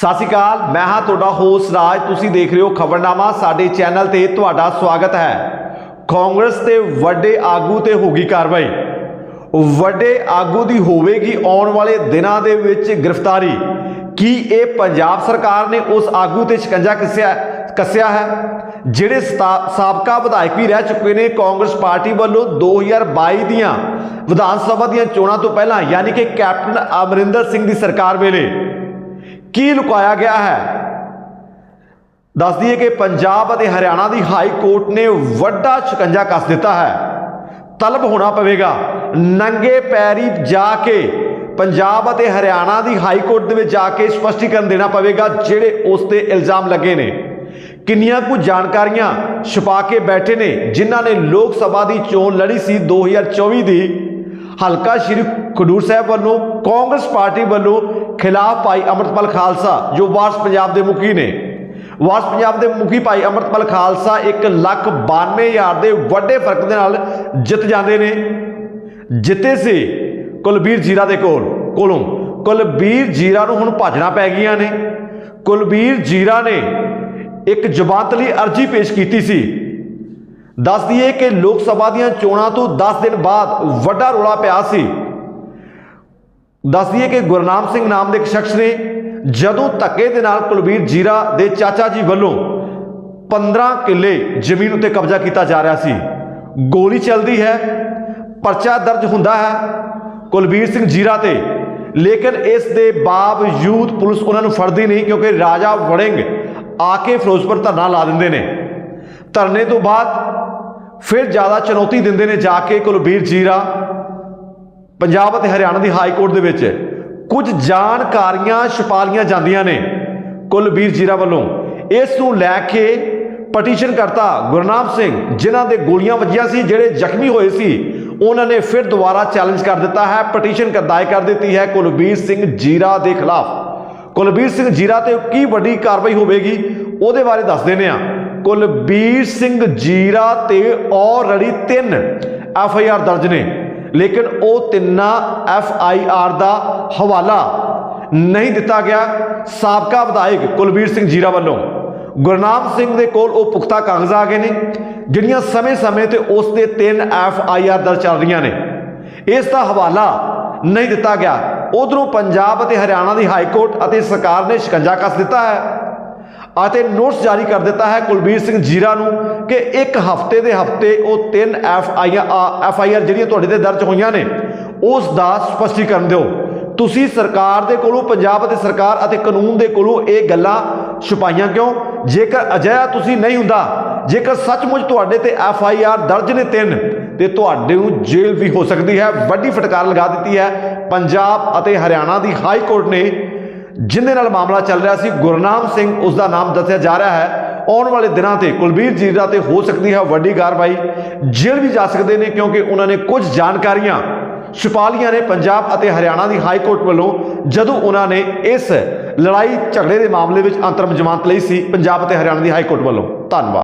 ਸਤਿ ਸ਼੍ਰੀ ਅਕਾਲ, ਮੈਂ ਹਾਂ ਤੁਹਾਡਾ ਹੋਸਟ ਰਾਜ। ਤੁਸੀਂ ਦੇਖ ਰਹੇ ਹੋ ਖਬਰਨਾਮਾ। ਸਾਡੇ ਚੈਨਲ ਤੇ ਤੁਹਾਡਾ ਸਵਾਗਤ ਹੈ। ਕਾਂਗਰਸ ਤੇ ਵੱਡੇ ਆਗੂ ਤੇ ਹੋਗੀ ਕਾਰਵਾਈ। ਵੱਡੇ ਆਗੂ ਦੀ ਹੋਵੇਗੀ ਆਉਣ ਵਾਲੇ ਦਿਨਾਂ ਦੇ ਵਿੱਚ ਗ੍ਰਿਫਤਾਰੀ। ਕੀ ਇਹ ਪੰਜਾਬ ਸਰਕਾਰ ਨੇ ਉਸ ਆਗੂ ਤੇ ਸ਼ਿਕੰਜਾ ਕੱਸਿਆ ਕੱਸਿਆ ਹੈ? ਜਿਹੜੇ ਸਤਾ- ਸਾਬਕਾ ਵਿਧਾਇਕ ਵੀ ਰਹਿ ਚੁੱਕੇ ਨੇ ਕਾਂਗਰਸ ਪਾਰਟੀ ਵੱਲੋਂ 2022 ਦੀਆਂ ਵਿਧਾਨ ਸਭਾ ਦੀਆਂ ਚੋਣਾਂ ਤੋਂ ਪਹਿਲਾਂ, ਯਾਨੀ ਕਿ ਕੈਪਟਨ ਅਮਰਿੰਦਰ ਸਿੰਘ ਦੀ ਸਰਕਾਰ ਵੇਲੇ। ਕੀ ਲੁਕਾਇਆ ਗਿਆ ਹੈ? ਦੱਸ ਦਈਏ ਕਿ ਪੰਜਾਬ ਅਤੇ ਹਰਿਆਣਾ ਦੀ ਹਾਈ ਕੋਰਟ ਨੇ ਵੱਡਾ ਸ਼ਿਕੰਜਾ ਕੱਸ ਦਿੱਤਾ ਹੈ। ਤਲਬ ਹੋਣਾ ਪਵੇਗਾ। ਨੰਗੇ ਪੈਰੀ ਜਾ ਕੇ ਪੰਜਾਬ ਅਤੇ ਹਰਿਆਣਾ ਦੀ ਹਾਈ ਕੋਰਟ ਦੇ ਵਿੱਚ ਜਾ ਕੇ ਸਪਸ਼ਟੀਕਰਨ ਦੇਣਾ ਪਵੇਗਾ, ਜਿਹੜੇ ਉਸ ਤੇ ਇਲਜ਼ਾਮ ਲੱਗੇ ਨੇ। ਕਿੰਨੀਆਂ ਕੁ ਜਾਣਕਾਰੀਆਂ ਛੁਪਾ ਕੇ ਬੈਠੇ ਨੇ, ਜਿਨ੍ਹਾਂ ਨੇ ਲੋਕ ਸਭਾ ਦੀ ਚੋਣ ਲੜੀ ਸੀ 2024 ਦੀ ਹਲਕਾ ਸ਼੍ਰੀ ਖਡੂਰ ਸਾਹਿਬ ਵੱਲੋਂ ਕਾਂਗਰਸ ਪਾਰਟੀ ਵੱਲੋਂ ਖਿਲਾਫ ਭਾਈ ਅਮਰਤਪਾਲ ਖਾਲਸਾ, ਜੋ ਵਾਰਸ ਪੰਜਾਬ ਦੇ ਮੁਖੀ ਨੇ। ਵਾਰਸ ਪੰਜਾਬ ਦੇ ਮੁਖੀ ਭਾਈ ਅਮਰਤਪਾਲ ਖਾਲਸਾ 1 ਲੱਖ 92 ਹਜ਼ਾਰ ਦੇ ਵੱਡੇ ਫ਼ਰਕ ਦੇ ਨਾਲ ਜਿੱਤ ਜਾਂਦੇ ਨੇ। ਜਿੱਤੇ ਸੀ ਕੁਲਬੀਰ ਜੀਰਾ ਦੇ ਕੋਲ, ਕੋਲੋਂ। ਕੁਲਬੀਰ ਜੀਰਾ ਨੂੰ ਹੁਣ ਭਾਜਣਾ ਪੈ ਗਈਆਂ ਨੇ। ਕੁਲਬੀਰ ਜੀਰਾ ਨੇ ਇੱਕ ਜ਼ਮਾਨਤ ਲਈ ਅਰਜ਼ੀ ਪੇਸ਼ ਕੀਤੀ ਸੀ। ਦੱਸ ਦਈਏ ਕਿ ਲੋਕ ਸਭਾ ਦੀਆਂ ਚੋਣਾਂ ਤੋਂ 10 ਦਿਨ ਬਾਅਦ ਵੱਡਾ ਰੋਲਾ ਪਿਆ ਸੀ। ਦੱਸ ਦਈਏ ਕਿ ਗੁਰਨਾਮ ਸਿੰਘ ਨਾਮ ਦੇ ਇੱਕ ਸ਼ਖਸ ਨੇ ਜਦੋਂ ਧੱਕੇ ਦੇ ਨਾਲ ਕੁਲਬੀਰ ਜੀਰਾ ਦੇ ਚਾਚਾ ਜੀ ਵੱਲੋਂ 15 ਕਿੱਲੇ ਜ਼ਮੀਨ ਉੱਤੇ ਕਬਜ਼ਾ ਕੀਤਾ ਜਾ ਰਿਹਾ ਸੀ। ਗੋਲੀ ਚੱਲਦੀ ਹੈ, ਪਰਚਾ ਦਰਜ ਹੁੰਦਾ ਹੈ ਕੁਲਬੀਰ ਸਿੰਘ ਜੀਰਾ ਤੇ। ਲੇਕਿਨ ਇਸ ਦੇ ਬਾਵਜੂਦ ਪੁਲਿਸ ਉਹਨਾਂ ਨੂੰ ਫੜਦੀ ਨਹੀਂ ਕਿਉਂਕਿ ਰਾਜਾ ਵੜਿੰਗ ਆ ਕੇ ਫਿਰੋਜ਼ਪੁਰ ਧਰਨਾ ਲਾ ਦਿੰਦੇ ਨੇ। ਧਰਨੇ ਤੋਂ ਬਾਅਦ ਫਿਰ ਜ਼ਿਆਦਾ ਚੁਣੌਤੀ ਦਿੰਦੇ ਨੇ ਜਾ ਕੇ ਕੁਲਬੀਰ ਜੀਰਾ, ਪੰਜਾਬ ਅਤੇ ਹਰਿਆਣਾ ਦੀ ਹਾਈ ਕੋਰਟ ਦੇ ਵਿੱਚ। ਕੁਝ ਜਾਣਕਾਰੀਆਂ ਛਪਾਲੀਆਂ ਜਾਂਦੀਆਂ ਨੇ ਕੁਲਬੀਰ ਜੀਰਾ ਵੱਲੋਂ। ਇਸ ਨੂੰ ਲੈ ਕੇ ਪਟੀਸ਼ਨ ਕਰਤਾ ਗੁਰਨਾਮ ਸਿੰਘ, ਜਿਨ੍ਹਾਂ ਦੇ ਗੋਲੀਆਂ ਵੱਜੀਆਂ ਸੀ, ਜਿਹੜੇ ਜ਼ਖਮੀ ਹੋਏ ਸੀ, ਉਹਨਾਂ ਨੇ ਫਿਰ ਦੁਬਾਰਾ ਚੈਲੰਜ ਕਰ ਦਿੱਤਾ ਹੈ ਪਟੀਸ਼ਨ ਦਾਇਰ ਕਰ ਦਿੱਤੀ ਹੈ ਕੁਲਬੀਰ ਸਿੰਘ ਜੀਰਾ ਦੇ ਖਿਲਾਫ। ਕੁਲਬੀਰ ਸਿੰਘ ਜੀਰਾ ਤੇ ਕੀ ਵੱਡੀ ਕਾਰਵਾਈ ਹੋਵੇਗੀ, ਉਹਦੇ ਬਾਰੇ ਦੱਸ ਦਿੰਦੇ ਆ। ਕੁਲਬੀਰ ਸਿੰਘ ਜੀਰਾ ਤੇ ਆਲਰੇਡੀ ਤਿੰਨ ਐਫ ਆਈ ਆਰ ਦਰਜ ਨੇ। ਲੇਕਿਨ ਉਹ ਤਿੰਨਾਂ ਐਫ ਆਈ ਆਰ ਦਾ ਹਵਾਲਾ ਨਹੀਂ ਦਿੱਤਾ ਗਿਆ। ਸਾਬਕਾ ਵਿਧਾਇਕ ਕੁਲਬੀਰ ਸਿੰਘ ਜੀਰਾ ਵੱਲੋਂ ਗੁਰਨਾਮ ਸਿੰਘ ਦੇ ਕੋਲ ਉਹ ਪੁਖਤਾ ਕਾਗਜ਼ ਆ ਗਏ ਨੇ, ਜਿਹੜੀਆਂ ਸਮੇਂ-ਸਮੇਂ ਤੇ ਉਸ ਦੇ ਤਿੰਨ ਐਫ ਆਈ ਆਰ ਦਰਜ ਚੱਲ ਰਹੀਆਂ ਨੇ। ਇਸ ਦਾ ਹਵਾਲਾ ਨਹੀਂ ਦਿੱਤਾ ਗਿਆ। ਉਧਰੋਂ ਪੰਜਾਬ ਅਤੇ ਹਰਿਆਣਾ ਦੀ ਹਾਈ ਕੋਰਟ ਅਤੇ ਸਰਕਾਰ ਨੇ ਸ਼ਿਕੰਜਾ ਕੱਸ ਦਿੱਤਾ ਹੈ। ਅਤੇ ਨੋਟਿਸ ਜਾਰੀ ਕਰ ਦਿੱਤਾ ਹੈ ਕੁਲਬੀਰ ਸਿੰਘ ਜੀਰਾ ਨੂੰ ਕਿ ਇੱਕ ਹਫ਼ਤੇ ਦੇ ਹਫ਼ਤੇ ਉਹ ਤਿੰਨ F I F I R ਜਿਹੜੀਆਂ ਤੁਹਾਡੇ ਤੇ ਦਰਜ ਹੋਈਆਂ ਨੇ, ਉਸ ਦਾ ਸਪਸ਼ਟੀਕਰਨ ਦਿਓ। ਤੁਸੀਂ ਸਰਕਾਰ ਦੇ ਕੋਲੋਂ, ਪੰਜਾਬ ਅਤੇ ਸਰਕਾਰ ਅਤੇ ਕਾਨੂੰਨ ਦੇ ਕੋਲੋਂ ਇਹ ਗੱਲਾਂ ਛੁਪਾਈਆਂ ਕਿਉਂ? ਜੇਕਰ ਅਜਿਹਾ ਤੁਸੀਂ ਨਹੀਂ ਹੁੰਦਾ, ਜੇਕਰ ਸੱਚਮੁੱਚ ਤੁਹਾਡੇ ਤੇ ਐਫ ਆਈ ਆਰ ਦਰਜ ਨੇ ਤਿੰਨ, ਤੇ ਤੁਹਾਡੇ ਨੂੰ ਜੇਲ੍ਹ ਵੀ ਹੋ ਸਕਦੀ ਹੈ। ਵੱਡੀ ਫਟਕਾਰ ਲਗਾ ਦਿੱਤੀ ਹੈ। ਪੰਜਾਬ ਅਤੇ ਹਰਿਆਣਾ ਦੀ ਹਾਈ ਕੋਰਟ ਨੇ ਜਿੰਦੇ ਨਾਲ ਮਾਮਲਾ ਚੱਲ ਰਿਹਾ ਸੀ, ਗੁਰਨਾਮ ਸਿੰਘ ਉਸ ਦਾ ਨਾਮ ਦੱਸਿਆ ਜਾ ਰਿਹਾ ਹੈ। ਆਉਣ ਵਾਲੇ ਦਿਨਾਂ ਤੇ ਕੁਲਬੀਰ ਜੀਰਾ ਤੇ ਹੋ ਸਕਦੀ ਹੈ ਵੱਡੀ ਕਾਰਵਾਈ। ਜੇਲ੍ਹ ਵੀ ਜਾ ਸਕਦੇ ਨੇ ਕਿਉਂਕਿ ਉਹਨਾਂ ਨੇ ਕੁਝ ਜਾਣਕਾਰੀਆਂ ਛੁਪਾ ਲਈਆਂ ਨੇ ਪੰਜਾਬ ਅਤੇ ਹਰਿਆਣਾ ਦੀ ਹਾਈ ਕੋਰਟ ਵੱਲੋਂ, ਜਦੋਂ ਉਹਨਾਂ ਨੇ ਇਸ ਲੜਾਈ ਝਗੜੇ ਦੇ ਮਾਮਲੇ ਵਿੱਚ ਅੰਤਰਮ ਜ਼ਮਾਨਤ ਲਈ ਸੀ, ਪੰਜਾਬ ਅਤੇ ਹਰਿਆਣਾ ਦੀ ਹਾਈ ਕੋਰਟ ਵੱਲੋਂ। ਧੰਨਵਾਦ।